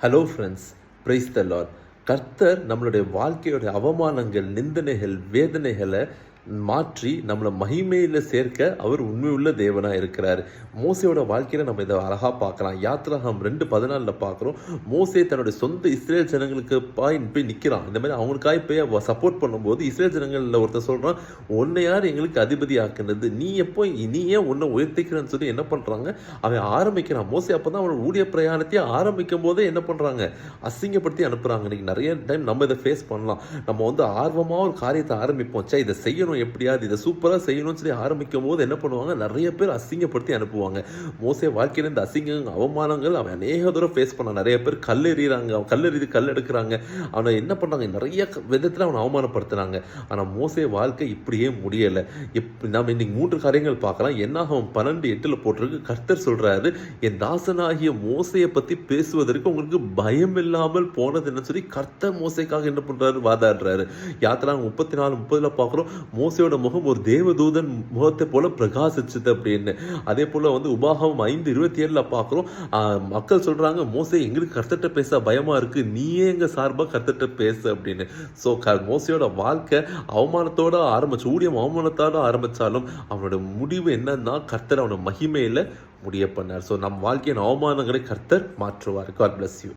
Hello friends praise the lord கர்த்தர் நம்மளுடைய வாழ்க்கையோட அவமானங்கள் நிந்தனைகள் வேதனைகளை மாற்றி நம்மளை மகிமையில் சேர்க்க அவர் உண்மையுள்ள தேவனாக இருக்கிறார். மோசையோட வாழ்க்கையில் நம்ம இதை அழகாக பார்க்கலாம். யாத்ராகம் ரெண்டு பதினாலில் பார்க்குறோம். மோசே தன்னுடைய சொந்த இஸ்ரேல் ஜனங்களுக்கு பாய் போய் நிற்கிறான் இந்த மாதிரி அவங்களுக்காக போய் சப்போர்ட் பண்ணும்போது இஸ்ரேல் ஜனங்களில் ஒருத்தர் சொல்கிறான் உன்னை யார் எங்களுக்கு அதிபதி ஆக்குனது நீ எப்போ நீ ஏன் உன்னை உயர்த்திக்கிறன்னு சொல்லி என்ன பண்ணுறாங்க அவன் ஆரம்பிக்கிறான். மோசை அப்போ தான் அவனோட ஊழிய பிரயாணத்தையே ஆரம்பிக்கும் போதே என்ன பண்ணுறாங்க அசிங்கப்படுத்தி அனுப்புகிறாங்க இன்றைக்கி நிறைய டைம் நம்ம இதை ஃபேஸ் பண்ணலாம். நம்ம வந்து ஆர்வமாக ஒரு காரியத்தை ஆரம்பிப்போம். சே இதை செய்யணும். எப்படியாவது இதை சூப்பராக செய்யணும்னு சொல்லி ஆரம்பிக்கும் போது என்ன பண்ணுவாங்க? நிறைய பேர் அசிங்கப்படுத்தி அனுப்புவாங்க. மோசே வாழ்க்கையில் இந்த அசிங்கங்கள் அவமானங்கள் அவன் அநேக தூரம் ஃபேஸ் பண்ணான். நிறைய பேர் கல் எறிகிறாங்க அவன் கல் எறிது கல் எடுக்கிறாங்க. அவனை என்ன பண்ணாங்க நிறைய விதத்தில் அவனை அவமானப்படுத்துனாங்க. ஆனால் மோசே வாழ்க்கை இப்படியே முடியலை. இப் நம்ம இன்னைக்கு மூன்று காரியங்கள் பார்க்கலாம். என்னாகும்? பன்னெண்டு எட்டில் போட்டிருக்கு. கர்த்தர் சொல்கிறாரு என் தாசனாகிய மோசையை பற்றி பேசுவதற்கு உங்களுக்கு பயம் இல்லாமல் போனது என்ன சொல்லி கர்த்தர் மோசைக்காக என்ன பண்ணுறாரு வாதாடுறாரு. யாத்திரா முப்பத்தி நாலு முப்பதுல பார்க்குறோம் மோசையோட முகம் ஒரு தேவதூதன் முகத்தை போல பிரகாசிச்சது அப்படின்னு. அதே போல வந்து உபாகம் ஐந்து இருபத்தி ஏழில் பார்க்குறோம் மக்கள் சொல்றாங்க மோசை எங்களுக்கு கர்த்தட்ட பேச பயமா இருக்கு. நீயே எங்க சார்பாக கர்த்தட்ட பேசு அப்படின்னு. ஸோ க மோசையோட வாழ்க்கை அவமானத்தோட ஆரம்பிச்சு ஊழியம் அவமானத்தோட ஆரம்பிச்சாலும் அவனோட முடிவு என்னன்னா கர்த்தர் அவனோட மகிமையில முடிய பண்ணார் ஸோ நம் வாழ்க்கையின் அவமானங்களை கர்த்தர் மாற்றுவார். God bless you